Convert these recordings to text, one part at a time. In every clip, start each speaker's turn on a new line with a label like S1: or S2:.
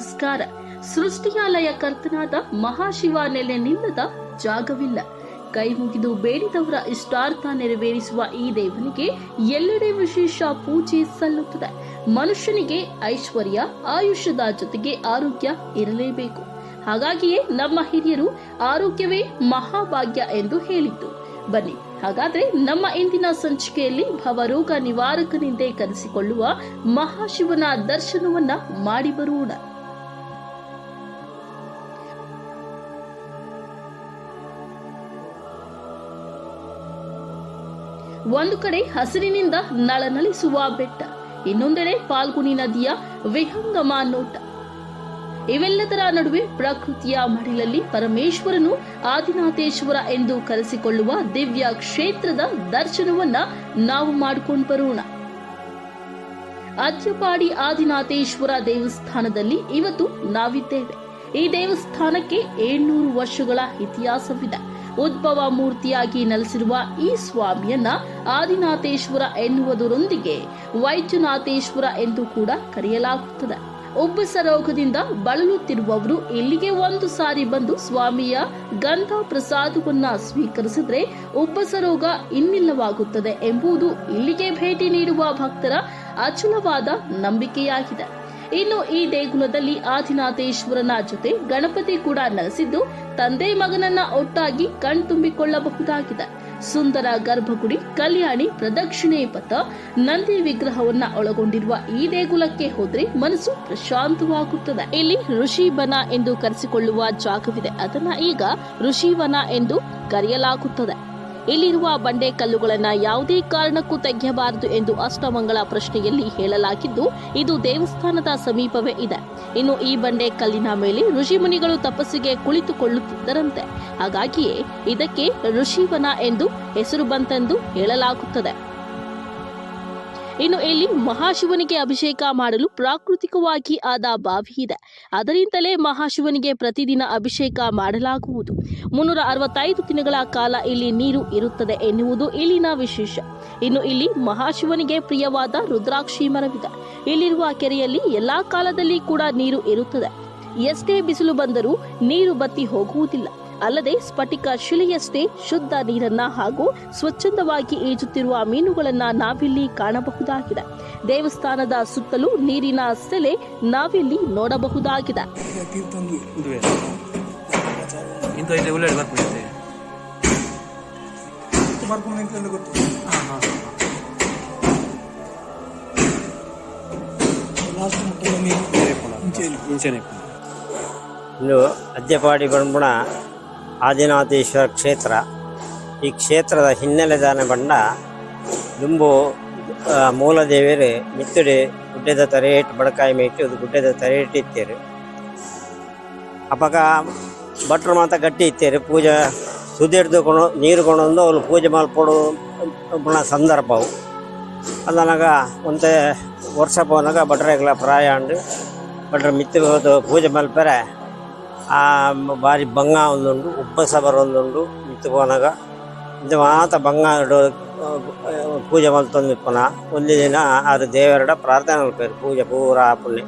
S1: ನಮಸ್ಕಾರ. ಸೃಷ್ಟಿಯಾಲಯ ಕರ್ತನಾದ ಮಹಾಶಿವ ನೆಲೆ ನಿಲ್ಲದ ಜಾಗವಿಲ್ಲ. ಕೈ ಮುಗಿದು ಬೇಡಿದವರ ಇಷ್ಟಾರ್ಥ ನೆರವೇರಿಸುವ ಈ ದೇವನಿಗೆ ಎಲ್ಲೆಡೆ ವಿಶೇಷ ಪೂಜೆ ಸಲ್ಲುತ್ತದೆ. ಮನುಷ್ಯನಿಗೆ ಐಶ್ವರ್ಯ, ಆಯುಷ್ಯದ ಜೊತೆಗೆ ಆರೋಗ್ಯ ಇರಲೇಬೇಕು. ಹಾಗಾಗಿಯೇ ನಮ್ಮ ಹಿರಿಯರು ಆರೋಗ್ಯವೇ ಮಹಾಭಾಗ್ಯ ಎಂದು ಹೇಳಿದ್ದು. ಬನ್ನಿ, ಹಾಗಾದ್ರೆ ನಮ್ಮ ಇಂದಿನ ಸಂಚಿಕೆಯಲ್ಲಿ ಭವರೋಗ ನಿವಾರಕನಿಂದೇ ಕರೆಸಿಕೊಳ್ಳುವ ಮಹಾಶಿವನ ದರ್ಶನವನ್ನ ಮಾಡಿ ಬರೋಣ. ಒಂದು ಕಡೆ ಹಸಿರಿನಿಂದ ನಳನಳಿಸುವ ಬೆಟ್ಟ, ಇನ್ನೊಂದೆಡೆ ಪಾಲ್ಗುಣಿ ನದಿಯ ವಿಹಂಗಮ ನೋಟ. ಇವೆಲ್ಲದರ ನಡುವೆ ಪ್ರಕೃತಿಯ ಮಡಿಲಲ್ಲಿ ಪರಮೇಶ್ವರನು ಆದಿನಾಥೇಶ್ವರ ಎಂದು ಕರೆಸಿಕೊಳ್ಳುವ ದಿವ್ಯ ಕ್ಷೇತ್ರದ ದರ್ಶನವನ್ನ ನಾವು ಮಾಡಿಕೊಂಡು ಬರೋಣ. ಅಜ್ಜಪಾಡಿ ಆದಿನಾಥೇಶ್ವರ ದೇವಸ್ಥಾನದಲ್ಲಿ ಇವತ್ತು ನಾವಿದ್ದೇವೆ. ಈ ದೇವಸ್ಥಾನಕ್ಕೆ ಏಳ್ನೂರು ವರ್ಷಗಳ ಇತಿಹಾಸವಿದೆ. ಉದ್ಭವ ಮೂರ್ತಿಯಾಗಿ ನೆಲೆಸಿರುವ ಈ ಸ್ವಾಮಿಯನ್ನ ಆದಿನಾಥೇಶ್ವರ ಎನ್ನುವುದರೊಂದಿಗೆ ವೈದ್ಯನಾಥೇಶ್ವರ ಎಂದು ಕೂಡ ಕರೆಯಲಾಗುತ್ತದೆ. ಉಬ್ಬಸ ರೋಗದಿಂದ ಬಳಲುತ್ತಿರುವವರು ಇಲ್ಲಿಗೆ ಒಂದು ಸಾರಿ ಬಂದು ಸ್ವಾಮಿಯ ಗಂಧ ಪ್ರಸಾದವನ್ನ ಸ್ವೀಕರಿಸಿದ್ರೆ ಉಬ್ಬಸ ರೋಗ ಇನ್ನಿಲ್ಲವಾಗುತ್ತದೆ ಎಂಬುದು ಇಲ್ಲಿಗೆ ಭೇಟಿ ನೀಡುವ ಭಕ್ತರ ಅಚಲವಾದ ನಂಬಿಕೆಯಾಗಿದೆ. ಇನ್ನು ಈ ದೇಗುಲದಲ್ಲಿ ಆದಿನಾಥೇಶ್ವರನ ಜೊತೆ ಗಣಪತಿ ಕೂಡ ನೆಲೆಸಿದ್ದು, ತಂದೆ ಮಗನನ್ನ ಒಟ್ಟಾಗಿ ಕಣ್ತುಂಬಿಕೊಳ್ಳಬಹುದಾಗಿದೆ ಸುಂದರ ಗರ್ಭಗುಡಿ, ಕಲ್ಯಾಣಿ, ಪ್ರದಕ್ಷಿಣೆ ಪಥ, ನಂದಿ ವಿಗ್ರಹವನ್ನ ಒಳಗೊಂಡಿರುವ ಈ ದೇಗುಲಕ್ಕೆ ಹೋದ್ರೆ ಮನಸ್ಸು ಪ್ರಶಾಂತವಾಗುತ್ತದೆ. ಇಲ್ಲಿ ಋಷಿವನ ಎಂದು ಕರೆಸಿಕೊಳ್ಳುವ ಜಾಗವಿದೆ. ಅದನ್ನ ಈಗ ಋಷಿವನ ಎಂದು ಕರೆಯಲಾಗುತ್ತದೆ. ಇಲ್ಲಿರುವ ಬಂಡೆ ಕಲ್ಲುಗಳನ್ನ ಯಾವುದೇ ಕಾರಣಕ್ಕೂ ತೆಗೆಯಬಾರದು ಎಂದು ಅಷ್ಟಮಂಗಳ ಪ್ರಶ್ನೆಯಲ್ಲಿ ಹೇಳಲಾಗಿದ್ದು, ಇದು ದೇವಸ್ಥಾನದ ಸಮೀಪವೇ ಇದೆ. ಇನ್ನು ಈ ಬಂಡೆ ಕಲ್ಲಿನ ಮೇಲೆ ಋಷಿಮುನಿಗಳು ತಪಸ್ಸಿಗೆ ಕುಳಿತುಕೊಳ್ಳುತ್ತಿದ್ದರಂತೆ. ಹಾಗಾಗಿಯೇ ಇದಕ್ಕೆ ಋಷಿವನ ಎಂದು ಹೆಸರು ಬಂತೆಂದು ಹೇಳಲಾಗುತ್ತದೆ. ಇನ್ನು ಇಲ್ಲಿ ಮಹಾಶಿವನಿಗೆ ಅಭಿಷೇಕ ಮಾಡಲು ಪ್ರಾಕೃತಿಕವಾಗಿ ಆದ ಬಾವಿ ಇದೆ. ಅದರಿಂದಲೇ ಮಹಾಶಿವನಿಗೆ ಪ್ರತಿದಿನ ಅಭಿಷೇಕ ಮಾಡಲಾಗುವುದು. ಮುನ್ನೂರ ಅರವತ್ತೈದು ದಿನಗಳ ಕಾಲ ಇಲ್ಲಿ ನೀರು ಇರುತ್ತದೆ ಎನ್ನುವುದು ಇಲ್ಲಿನ ವಿಶೇಷ. ಇನ್ನು ಇಲ್ಲಿ ಮಹಾಶಿವನಿಗೆ ಪ್ರಿಯವಾದ ರುದ್ರಾಕ್ಷಿ ಮರವಿದೆ. ಇಲ್ಲಿರುವ ಕೆರೆಯಲ್ಲಿ ಎಲ್ಲಾ ಕಾಲದಲ್ಲಿ ಕೂಡ ನೀರು ಇರುತ್ತದೆ. ಎಷ್ಟೇ ಬಿಸಿಲು ಬಂದರೂ ನೀರು ಬತ್ತಿ ಹೋಗುವುದಿಲ್ಲ. ಅಲ್ಲದೆ ಸ್ಫಟಿಕ ಶಿಲೆಯಷ್ಟೇ ಶುದ್ಧ ನೀರನ್ನ ಹಾಗೂ ಸ್ವಚ್ಛಂದವಾಗಿ ಈಜುತ್ತಿರುವ ಮೀನುಗಳನ್ನ ನಾವಿಲ್ಲಿ ಕಾಣಬಹುದಾಗಿದೆ. ದೇವಸ್ಥಾನದ ಸುತ್ತಲೂ ನೀರಿನ ಸೆಲೆ ನಾವಿಲ್ಲಿ ನೋಡಬಹುದಾಗಿದೆ.
S2: ತೀರ್ಥಂದು
S3: ಇದುವೇ ಇಂಥ
S4: ಆದಿನಾಥೇಶ್ವರ ಕ್ಷೇತ್ರ. ಈ ಕ್ಷೇತ್ರದ ಹಿನ್ನೆಲೆ ದಾನ ಬಂಡ ದುಂಬು ಮೂಲ ದೇವಿಯರು ಮಿತ್ತುಡಿ ಗುಡ್ಡದ ತರೇಟ್ ಬಡಕಾಯಿ ಮೇಟಿ ಅದು ಗುಡ್ಡದ ತರೇಟ್ ಇತ್ತೇರು ಅಪಕ ಭಟ್ರು ಮಾತ ಗಟ್ಟಿ ಇತ್ತೇರು ಪೂಜೆ ಸುದಿಡ್ದು ಕೊಂಡು, ನೀರು ಕೊಂಡೊಂದು ಅವ್ರು ಪೂಜೆ ಮಲ್ಪಡು ಸಂದರ್ಭವು. ಅದನಾಗ ಒಂತೆ ವರ್ಷ ಪೋನಾಗ ಭಟ್ರೆಗಳ ಪ್ರಾಯ ಅಂಡು ಭಟ್ರ ಮಿತ್ತು ಪೂಜೆ ಮಲ್ಪರೆ ಬಾರಿ ಬಂಗ ಒಂದುಂಡು ಉಪ್ಪ ಸಬರ ಒಂದುಂಡು ಇತ್ತು ಪೋನಾಗ ಇದು ಮಾತ ಬಂಗ ಪೂಜೆ ಮಲ್ತೊಂದು ಇಪ್ಪನ ಒಂದು ದಿನ ಅದು ದೇವರಡ ಪ್ರಾರ್ಥನೆ ಮಾಡ್ಬೇಕು ಪೂಜೆ ಪೂರ ಆಪುಲ್ಲೆ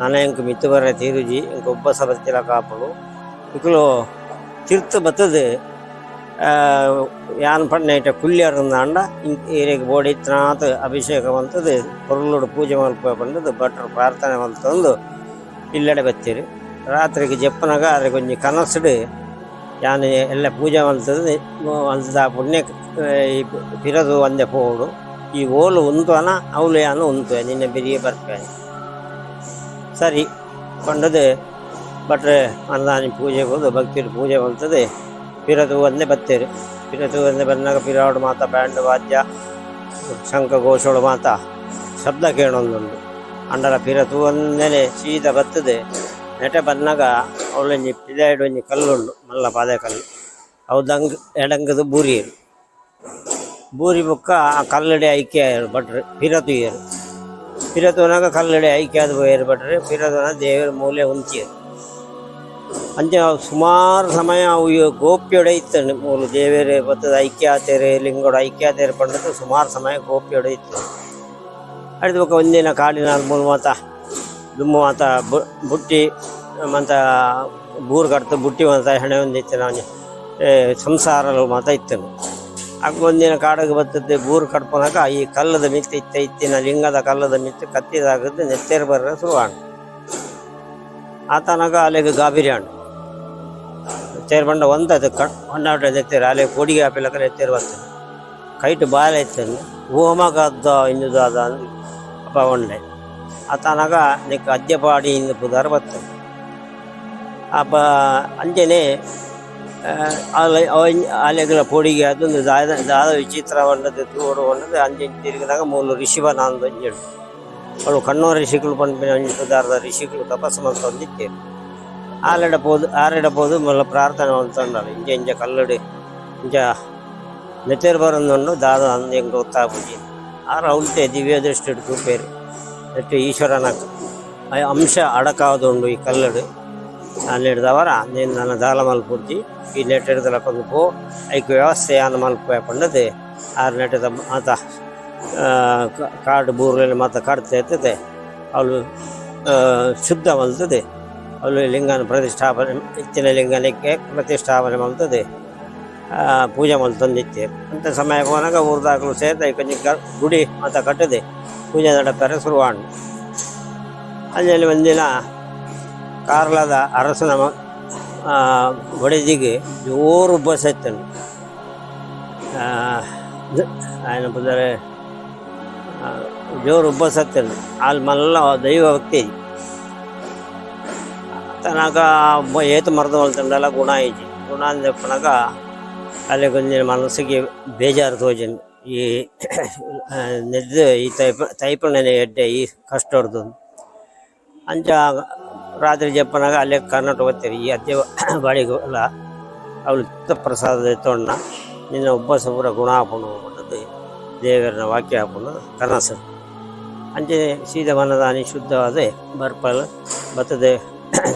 S4: ನಾನು ಇಂಕ ಮಿತ್ತು ಬರ ತೀರುಜಿ ಇಂಕ ಉಪ್ಪ ಸಬರ ತಿಲಕ ಆಪಡು ಇಕ್ಕಲು ತಿರ್ತು ಬತ್ತದು ಯಾನ್ ಪಣ್ಣ ಇಟ್ಟ ಕುಲ್ಲಿ ಅರಂದಾಂಡ ಹೀರಿಗೆ ಬೋಡಿತ್ನಾಥ ಅಭಿಷೇಕ ಬಂತದ್ದು ಕೊರಲೋಡು ಪೂಜೆ ಮಲ್ಪಂದದ್ದು ಭಟ್ರು ಪ್ರಾರ್ಥನೆ ಮಲ್ತಂದು ಇಲ್ಲೆಡೆ ಬತ್ತೀರಿ. ರಾತ್ರಿಗೆ ಜಪ್ಪನಾಗ ಅದ್ರ ಕೊಂಚ కనసుడు ಯಾನ್ ಎಲ್ಲ ಪೂಜೆ వంతది ಪುಣ್ಯ ಈ ಪಿರದು ಒಂದೇ ಪೋಡು. ಈ ಓಲು ಉಂತು ಅನ ಅವಳು ಯಾನು ಉಂತು ನಿನ್ನೆ ಬೆರಿಯ ಬರ್ಪೆ ಸರಿ ಪಂಡದು ಭಟ್ರೆ ಅಂದಾನಿ ಪೂಜೆ ಹೋದು ಭಕ್ತಿರು ಪೂಜೆ ಮಲ್ತದೆ ಪಿರದು ಒಂದೇ ಬತ್ತೇರು. ಪಿರದು ಒಂದೇ ಬಂದಾಗ ಪಿರಾಡು ಮಾತ, ಬ್ಯಾಂಡ್ ವಾದ್ಯ, ಶಂಖ ಘೋಷಗಳು ಮಾತ, ಶಬ್ದ ಕೇಳೊಂದುಂಡು ಅಂಡಲ ಪಿರತು ಒಂದೇ ಸೀದ ಬತ್ತದೆ. ನೆಟೆ ಬಂದಾಗ ಅವಳೊಂಜಿ ಪಿದಾಯ್ಡು ಒಂಜಿ ಕಲ್ಲುಂಡು, ಮಲ್ಲ ಪಾದೆ ಕಲ್ಲು. ಅವುದಂಗ್ ಎಡಂಗದು ಬೂರಿಯರು ಬೂರಿ ಬುಕ್ಕ ಆ ಕಲ್ಲಡೆ ಐಕ್ಯ ಬಟ್ರೆ ಪಿರತು ಏರು. ಪಿರತುನಾಗ ಕಲ್ಲಡೆ ಐಕ್ಯ ಅದು ಏರು ಬಟ್ರೆ ಪಿರತುನ ದೇವರ ಮೂಲೆ ಉಂತಿಯರು ಅಂಚೆ ಸುಮಾರು ಸಮಯ ಅವು ಗೋಪ್ಯೊಡೆ ಇತ್ತು ಮೂಲು ದೇವೇರೆ ಬತ್ತದ ಐಕ್ಯಾತೆರೆ ಐಕ್ಯ ಐಕ್ಯಾತೆರೆ ಪಂಡದು ಸುಮಾರು ಸಮಯ ಗೋಪ್ಯೊಡೆ ಇತ್ತು ಅಡಿದ ಬೊಕ್ಕ ಒಂದಿನ ಕಾಡಿನ ಮೂಲ ಮಾತ ದುಮ್ಮು ಬು- ಬುಟ್ಟಿ ಮಂತ ಬೂರು ಕಡ್ತು ಬುಟ್ಟಿ ಮಾತ ಹೆಣೆ ಒಂದು ಇತ್ತು ನಾನು ಸಂಸಾರ ಮಾತ ಇತ್ತನು ಆಗ ಒಂದಿನ ಕಾಡಿಗೆ ಬರ್ತದೆ ಬೂರು ಕಡ್ಪನಾಗ ಈ ಕಲ್ಲದ ಮಿತ್ತ ಇತ್ತ, ಇತ್ತಿನ ಲಿಂಗದ ಕಲ್ಲದ ಮಿತ್ತ ಕತ್ತಿದಾಗದ್ದು ನೆತ್ತೇರು ಬರ ಶುರುವಾಣ ಆತನಾಗ ಅಲ್ಲಿಗೆ ಗಾಬಿರಿ ಹಣ್ಣು ನೆತ್ತೇರು ಬಂಡ ಒಂದದು ಕಟ್ ಹೊಂಡಾಟ ನೆತ್ತೇರು ಅಲ್ಲಿಗೆ ಕೊಡಿಗೆ ಹಾಪಿಲಕ ನೆತ್ತೇರು ಬರ್ತದೆ ಕೈಟ್ ಬಾಲ ಇತ್ತನು ಹೋಮಗದ್ದ ಇನ್ನುದು ಅಂದು ಅಪ್ಪ ಒಂಡೆ ಆತನಾಗ నీకు అద్దెపాడి ಪುದಾರ ಬರ್ತದೆ. ಅಪ್ಪ ಅಂಜನೆ ಆಲೆಗಳ ಪೊಡಿಗೆ ಅದೊಂದು ದಾದ ದಾದ ವಿಚಿತ್ರ ಹೊಂಡದ ತೂರು ಹೊಂಡದ ಅಂಜೆ ತಿರುಗಿದಾಗ ಮೂಲು ಋಷಿವ ನಾಂದು ಅಂಜೇಳು ಅವಳು ಕಣ್ಣೂರ ಋಷಿಗಳು ಪಂಪಿನ ಅಂಜು ಪದಾರ್ಥ ಋಷಿಗಳು ತಪಸ್ಸು ಮಾಡ್ತಾ ಹೊಂದಿತ್ತೇವೆ ಆಲೆಡ ಪೋದು ಆರೆಡ ಪೋದು ಮೊದಲ ಪ್ರಾರ್ಥನೆ ಹೊಂದ್ಕೊಂಡಾರೆ ಇಂಜ ಇಂಜ ಕಲ್ಲಡು, ಇಂಜ ನೆತ್ತೇರು ಬರೋದು ದಾದ ಅಂದು ಹೆಂಗೆ ಗೊತ್ತಾಗ್ಬಿಟ್ಟು ಆರ ಉಲ್ಟೆ ದಿವ್ಯ ದೃಷ್ಟಿ ಹಿಡ್ದು ಬೇರೆ ನೆಟ್ಟು ಈಶ್ವರನ ಅಂಶ ಅಡಕಾವದುಂಡು ಈ ಕಲ್ಲಡು. ಅಲ್ಲಿ ಹಿಡ್ದವರ ನೀನು ನನ್ನ ದಾಲ ಮಲ್ಪುರ್ಜಿ, ಈ ನೆಟ್ ಕೊಂದು ಪೋ, ಐಕ್ ವ್ಯವಸ್ಥೆ ಅನ್ನ ಮಲ್ಪ ಪಂಡದೆ. ಆರು ನೆಟ್ಟದ ಮಾತ ಕಾಡು ಬೂರಲ್ಲಿ ಮಾತ ಕಾಡ್ತಾ ಇರ್ತದೆ. ಅವಳು ಶುದ್ಧ ಮಲ್ತದೆ. ಅವಳು ಲಿಂಗನ ಪ್ರತಿಷ್ಠಾಪನೆ ಇತ್ತಿನ ಲಿಂಗನಕ್ಕೆ ಪ್ರತಿಷ್ಠಾಪನೆ ಮಲ್ತದೆ. ಪೂಜೆ ಮಲ್ತಂದಿತ್ತೆ. ಅಂತ ಸಮಯ ಹೋದಾಗ ಊರ್ದಾಗಲು ಸೇರ್ದ ಕೊಂಚ ಗುಡಿ ಮಾತ ಕಟ್ಟದೆ. ಪೂಜೆ ನಡತಾರೆ ಶುರುವಾಣು ಅಲ್ಲಿ ಒಂದಿನ ಕಾರ್ಲದ ಅರಸನ ಒಡೆದಿಗೆ ಜೋರು ಬಸತ್ತನು ಏನಪ್ಪ ಪುದರೆ ಜೋರು ಉಬ್ಬಸತ್ತನು ಅಲ್ಲಿ ಮಲ್ಲ ದೈವ ಭಕ್ತಿ. ತನಕ ಏತು ಮರದ ಹೊಲ್ತಂಡಲ್ಲ ಗುಣ ಐತಿ. ಗುಣ ಅಂದ ಅಲ್ಲಿ ಒಂದಿನ ಮನಸ್ಸಿಗೆ ಬೇಜಾರು ತೋಜನು ಈ ನೆಡ್ದು ಈ ತೈಪ, ತೈಪಣ್ಣನೆ ಎಡ್ಡೆ, ಈ ಕಷ್ಟೋರ್ದು ಅಂಚ ರಾತ್ರಿ ಜಪ್ಪನಾಗ ಅಲ್ಲೇ ಕರ್ನಾಟಕ ಓದ್ತೀವಿ ಈ ಅತ್ತೆ ಬಾಡಿಗೆ ಅಲ್ಲ ಅವಳು ಪ್ರಸಾದ ತೊಣ್ಣ, ನಿನ್ನ ಉಬ್ಬಸ ಪೂರ ಗುಣ ಹಾಕೊಂಡು ಹೋಗ್ಬಿಟ್ಟದ್ದು, ದೇವರನ್ನ ವಾಕ್ಯ ಹಾಕೊಂಡು ಕನಸು ಅಂಚೆ ಸೀದ ಮನದ ಅನಿಶುದ್ಧವಾದ ಬರ್ಪಲ್, ಮತ್ತದೆ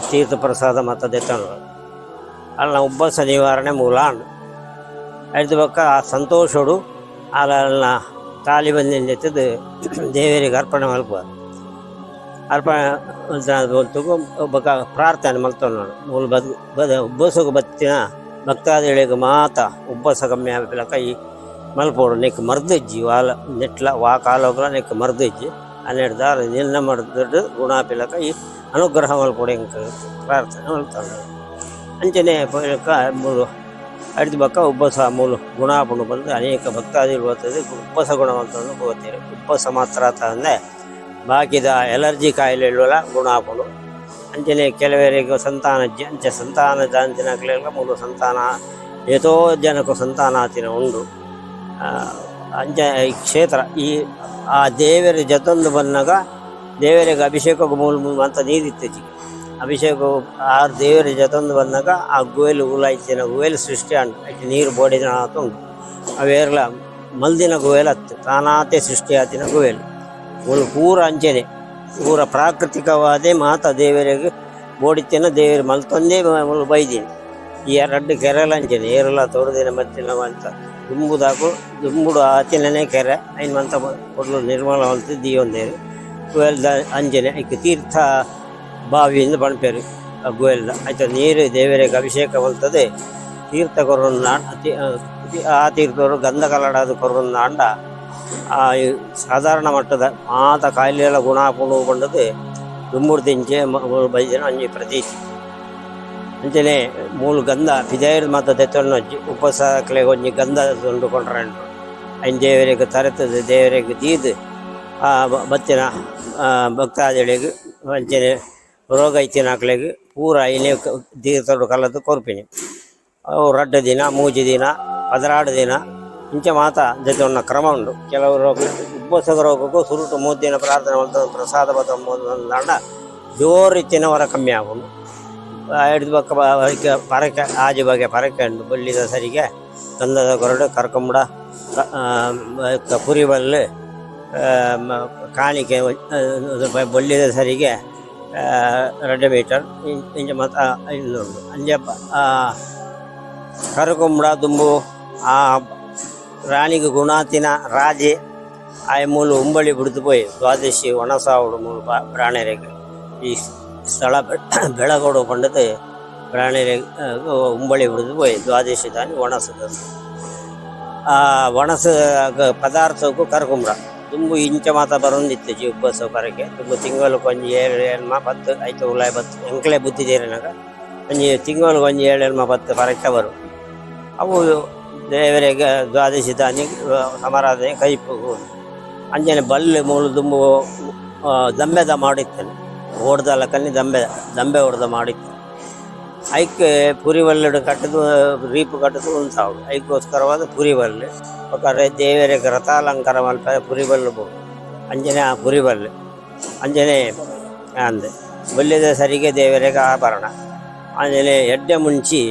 S4: ತೀರ್ಥ ಪ್ರಸಾದ ಮತ್ತದೇ ತಂದು ಅಲ್ಲ ಉಬ್ಬಸ ನಿವಾರಣೆ ಮೂಲ ಐದು ಪಕ್ಕ ಆ ಸಂತೋಷಡು ಅಲ್ಲ ತಾಲಿ ಬಂದಿನ ಎತ್ತದು ದೇವರಿಗೆ ಅರ್ಪಣೆ ಮಲ್ಪ ಅರ್ಪಣೆ ಹೊಲ್ತುಗು ಒಬ್ಬ ಪ್ರಾರ್ಥನೆ ಮಲ್ತಾವ ನೋಡು. ಮೂಲ ಬದ್ ಬದ ಉಬ್ಬಸಗ ಬತ್ತಿನ ಭಕ್ತಾದಿಗಳಿಗೆ ಮಾತ ಉಬ್ಬಸ ಕಮ್ಮಿ ಆಗಲ್ಲ ಈ ಮಲ್ಪೋಡು ನೆಕ್ ಮರ್ದಜ್ಜಿ ವಾಲ ನೆಟ್ಲ ವಾ ಕಾಲೋಗ್ಲ ನೆಕ್ ಮರ್ದಜ್ಜಿ ಹನ್ನೆರಡು ದಾರ ನಿನ್ನ ಗುಣ ಪಿಲಕ ಈ ಅನುಗ್ರಹ ಮಲ್ಪೋಡು ಹೆಂಗೆ ಪ್ರಾರ್ಥನೆ ಮಲ್ತಾವ ಅಂಚನೆ ಪೋಯಕ ಮೂಲು ಅಡಿದ ಬಕ್ಕ ಉಬ್ಬಸ ಮೂಲು ಗುಣ ಬಂದು ಅನೇಕ ಭಕ್ತಾದಿಗಳು ಬರ್ತದೆ. ಉಬ್ಬಸ ಗುಣವಂತವನ್ನು ಹೋಗ್ತಾರೆ ಉಬ್ಬಸ ಮಾತ್ರ ತಂದೆ ಬಾಕಿದ ಎಲರ್ಜಿ ಕಾಯಿಲೆಗಳ ಗುಣಾಪಣು ಅಂಚನೆ ಕೆಲವರಿಗೆ ಸಂತಾನ ಜ- ಅಂಚೆ ಸಂತಾನ ಕಲೆಗಳ ಮೂಲ ಸಂತಾನ ಎಷ್ಟೋ ಜನಕ್ಕೂ ಸಂತಾನಾತಿನ ಉಂಡು. ಅಂಚ ಈ ಕ್ಷೇತ್ರ, ಈ, ಆ ದೇವರ ಜತೊಂದು ಬಂದಾಗ ದೇವರಿಗೆ ಅಭಿಷೇಕ ಮೂಲ ಮೂಲ ಅಂತ ನೀರಿತ್ತೀಚೆಗೆ ಅಭಿಷೇಕ ಆರು ದೇವರ ಜೊತೊಂದು ಬಂದಾಗ ಆ ಗುವೆಲು ಉಲಾಯ್ತಿನ ಗುವೆಲು ಸೃಷ್ಟಿ ಐತಿ ನೀರು ಬೋಡಿನ ಹಾಕೊಂಡು ಅವೇರ್ಲ ಮಲ್ದಿನ ಗುವೆಲು ಹತ್ತು, ತಾನಾತೆ ಸೃಷ್ಟಿ ಆತಿನ ಗುವೆಲು ಒಂದು ಪೂರ ಅಂಚನೆ ಪೂರ ಪ್ರಾಕೃತಿಕವಾದೇ ಮಾತ ದೇವರಿಗೆ ಬೋಡಿತಿನ ದೇವರು ಮಲ್ತೊಂದೇ ಮುಲು ಬೈದೀನಿ. ಈ ಎರಡು ಕೆರೆಲ ಅಂಚನೆ ಏರಲ್ಲ ತೋರದಿನ ಮತ್ತಿನ ಅಂತ. ದುಂಬುದಾಕು ದುಂಬುಡು ಆತಿನೇ ಕೆರೆ, ಐನ್ ಮಂತ ಕೊಡ್ಲು ನಿರ್ಮಲ ಅಂತ ದೀವೊಂದೇರು ಅಂಜನೆ ಐಕ್ ತೀರ್ಥ ಬಾವಿಯಿಂದ ಬಣ್ಪೇರು ಆ ಗುವೆಲ್ದ. ಆಯ್ತು ನೀರು ದೇವರಿಗೆ ಅಭಿಷೇಕ ಹೊಲ್ತದೆ. ತೀರ್ಥ ಕೊರೊಂದು ಆ ತೀರ್ಥವರು ಗಂಧ ಕಲಡಾದ ಕೊರೊಂದು ಅಂಡ ಆ ಸಾಧಾರಣ ಮಟ್ಟದ ಮಾತ ಕಾಯಿಲೆಗಳ ಗುಣ ಪುಣು ಬಂದದು ದುಂಬುಡು ದಿಂಚೆ ಬೈದಿನ ಅಂಜಿ ಪ್ರತೀತಿ. ಅಂಚನೆ ಮೂಲು ಗಂಧ ಪಿದೈರ್ ಮಾತ ದೆತ್ತೊಂಡು ಉಪಸಾಕಲೆ ಒಂಜಿ ಗಂಧ ತುಂಡುಕೊಂಡ್ರೆ ಐನ್ ದೇವರಿಗೆ ತರೆತದೆ ದೇವರಿಗೆ ತೀದು ಆ ಆ, ಭಕ್ತಾದಿಗಳಿಗೆ ಅಂಚನೆ ರೋಗ ಇತ್ತಿನ ಹಾಕ್ಲೆಗೆ ಪೂರ ಐನೇ ತೀರ್ಥಡು ಕಲ್ಲದು ಕೊರ್ಪಿನಿ. ಅವು ರಡ್ಡ ದಿನ ಮೂಜಿ ದಿನ ಅದರಾಡು ದಿನ ಇಂಚೆ ಮಾತ ಜೊತೆ ಒಂದು ಕ್ರಮ ಉಂಟು. ಕೆಲವು ರೋಗ ಉಬ್ಬಸದ ರೋಗಕ್ಕೂ ಸುರುಟು ಮೂರು ದಿನ ಪ್ರಾರ್ಥನೆ ಮಾಡ್ತಾ ಪ್ರಸಾದ ಬದ ದಂಡ ಜೋರು ಇತ್ತಿನ ಹೊರ ಕಮ್ಮಿ ಆಗುಂಡು ಹಿಡಿದು ಬಕ್ಕ ಪರಕೆ ಆಜು ಬಗೆ ಪರಕೆ ಉಂಟು. ಬಳ್ಳಿದ ಸರಿಗೆ ಗಂಧದ ಕೊರಡು ಕರ್ಕೊಂಬುಡ ಕ- ಆ, ಕುರಿ ಬಲ್ಲು ಕಾಣಿಕೆ ಬಳ್ಳಿದ ಸರಿಗೆ ಆ, മീറ്റർ ഇഞ്ച് ಅಂಜಪ್ಪ ಆ ಕರುಕೊಂಬುಡ ದುಂಬು ಆ ರಾಣಿಗೆ ಗುಣಾತಿನ ರಾಜೆ ಆಯ ಮೂಲು ಉಂಬಳಿ ಬಿಡ್ದು ಪೋಯಿ. ದ್ವಾದಶಿ ಒಣಸಾವುಡು ಮೂಲು ಬಾ ಪ್ರಾಣಿಯರಿಗೆ ಈ ಸ್ಥಳ ಬೆಳಗೋಡು ಪಂಡತೆ ಪ್ರಾಣಿ ಉಂಬಳಿ ಬಿಡುದು ಪೋಯಿ. ದ್ವಾದಶಿ ದಾನಿ ಒಣಸದದು ಆ ಒಣಸ ಪದಾರ್ಥಕ್ಕೂ ಕರ್ಕೊಂಬ್ರ ತುಂಬು ಇಂಚ ಮಾತ ಬರೊಂದಿತ್ತು ಜೀವ ಉಬ್ಬಸ ಕರಕೆ ತುಂಬ ತಿಂಗಳು ಕೊಂಜಿ ಏಳು ಏಳ್ಮ ಬತ್ತು ಐತು ಉಲಾಯ್ ಬತ್ತು ಎಂಕ್ಲೆ ಬುದ್ಧಿದೇರಿನಾಗ ಒಂಜಿ ತಿಂಗಳು ಕೊಂಜಿ ಏಳು ಏಳ್ಮ ಬತ್ತು ಪರಕೆ ಬರು. ಅವು ದೇವರಿಗೆ ದ್ವಾದಶಿ ದಾನಿ ಸಮಾರಾಧನೆ ಕೈಪು, ಅಂಜನೆ, ಬಲ್ಲೆ ಮೂಲು ದುಂಬು ದಂಬೆದ ಮಾಡಿತ್ತೇನೆ. ಹೊಡೆದ ಕನ್ನಿ ದಂಬೆ ದಂಬೆ ಹೊಡೆದ ಮಾಡಿತ್ತು. ಐಕ್ಕೆ ಪುರಿ ಬಲ್ಲೆಡು ಕಟ್ಟದು ರೀಪು ಕಟ್ಟದು ಉಂಟಾವು ಐಕ್ಕೋಸ್ಕರವಾದ ಪುರಿ ಬಲ್ಲೆ. ಒಕ್ಕರೆ ದೇವರಿಗೆ ರಥಾಲಂಕಾರ ಮಲ್ಪ ಪುರಿ ಬಲ್ಲು ಬೋದು ಅಂಜನೆ ಆ ಪುರಿ ಬಲ್ಲೆ. ಅಂಜನೆ ಅಂದೆ. ಬಲ್ಯದ ಸರಿಗೆ ದೇವರಿಗೆ ಆಭರಣ. ಆಮೇಲೆ ಎಡ್ಡೆ ಮುಂಚಿ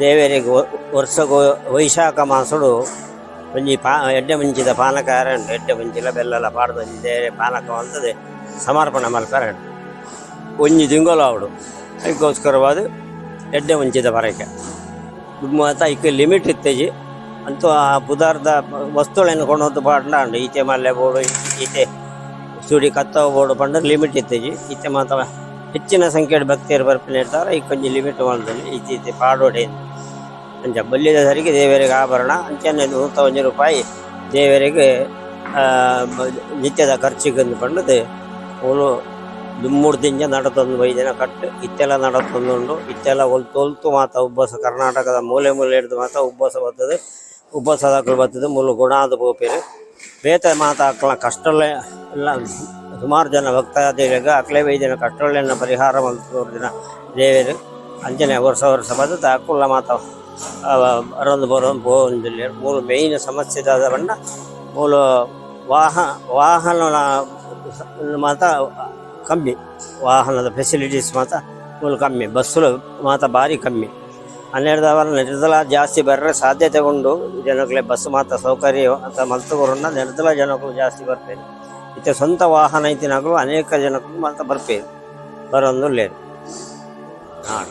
S4: ದೇವರಿಗೆ ವರ್ಷಗೋ ವೈಶಾಖ ಮಾಸಡು ಒಂಜಿ ಪಾ ಎಡ್ಡೆ ಮುಂಚಿದ ಪಾನಕಾರ ಉಂಟು ಎಡ್ಡೆ ಮುಂಚಿಲ ಬೆಲ್ಲಲ ಪಾಡ್ದು ದೇವರೇ ಪಾನಕ ಅಂತದೆ ಸಮರ್ಪಣೆ ಮಲ್ಪಾರ ಒಂಜಿ ತಿಂಗಳು ಅವಡು. ಅದಕ್ಕೋಸ್ಕರವಾದ ಎಡ್ಡೆ ಒಂಚಿದ ಪರಕೆ ಮಾತ ಈಕ ಲಿಮಿಟ್ ಇತ್ತೆಜಿ ಅಂತೂ ಆ ಪದಾರ್ಥ ವಸ್ತುಗಳನ್ನು ಕೊಂಡೋದು ಉಂಡು ಈಚೆ ಮಲ್ಲೆ ಬೋಡು, ಈಚೆ ಸುಡಿ ಕತ್ತ ಬೋಡು ಪಂಡ ಲಿಮಿಟ್ ಇತ್ತೆಜಿ ಈಚೆ ಮಾತ ಹೆಚ್ಚಿನ ಸಂಖ್ಯೆಯ ಭಕ್ತಿಯರು ಬರ್ಪಿನ ಇರ್ತಾರೆ. ಈ ಕೊಂಚ ಲಿಮಿಟ್ ಮಾಡ್ದಲ್ಲಿ ಈಚೆ ಈಚೆ ಪಾಡೋಡೆ ಅಂಚ ಬಲ್ಲಿದ ಸರಿಗೆ ದೇವರಿಗೆ ಆಭರಣ. ಅಂಚನೆ ನೂರ ಒಂಜಿ ರೂಪಾಯಿ ದೇವರಿಗೆ ನಿತ್ಯದ ಖರ್ಚಿಗೆ ಪಂಡದು ಅವನು ದುಮ್ಮೂರು ದಿನ ನಡತೊಂದು ಬೈದಿನ ಕಟ್ಟು, ಇತ್ತೆಲ್ಲ ನಡತೊಂದುಂಡು. ಇತ್ತೆಲ್ಲ ಒಲ್ತು ಒಲ್ತು ಮಾತ ಉಬ್ಬಸ, ಕರ್ನಾಟಕದ ಮೂಲೆ ಮೂಲೆ ಹಿಡಿದು ಮಾತ ಉಬ್ಬಸ ಬರ್ತದೆ. ಉಬ್ಬಸ ಹಾಕಲು ಬರ್ತದೆ ಗುಣ ಅದು ಬೋಪೇರು ಬೇತ ಮಾತ ಹಾಕಲ, ಕಷ್ಟಲ್ಲೇ ಎಲ್ಲ ಸುಮಾರು ಜನ ಭಕ್ತಾದಿಗಳಿಗೆ ಅಕ್ಲೆ ಬೈದಿನ ಕಷ್ಟೊಳ್ಳೆನ ಪರಿಹಾರ ದಿನ ದೇವರು ಅಂಜನೆ ವರ್ಷ ವರ್ಷ ಬಂದು ಅಕ್ಕುಲ್ಲ ಮಾತ ಬರೋದು ಬರೋದು ಬೋಂದಿಲ್ಲ ಮೂಲ ಮೇಯ್ನ್ ಸಮಸ್ಯೆ ಆದ ಬಣ್ಣ, ಮೂಲ ವಾಹ, ವಾಹನ ಮಾತ ಕಮ್ಮಿ. ವಾಹನದ ಫೆಸಿಲಿಟೀಸ್ ಮಾತ್ರ ಫುಲ್ ಕಮ್ಮಿ. ಬಸ್ಸುಲು ಮಾತ್ರ ಭಾರಿ ಕಮ್ಮಿ. ಹನ್ನೆರಡು ಅವರ್ ನಿರ್ದಲ ಜಾಸ್ತಿ ಬರ್ರೆ ಸಾಧ್ಯತೆ ಉಂಡು ಜನಗಳಿಗೆ ಬಸ್ ಮಾತ್ರ ಸೌಕರ್ಯ ಅಂತ ಮಲ್ತುಕೊರನ್ನ ನಿರ್ದಲ ಜನಗಳು ಜಾಸ್ತಿ ಬರ್ಪೇರು ಇತ್ತೆ ಸ್ವಂತ ವಾಹನ ಐತಿನಾಗಲು ಅನೇಕ ಜನಕ್ಕೂ ಮಾತ್ರ ಬರ್ಪೇರು. ಬರೋದು ಲೇರು ಹಾಂ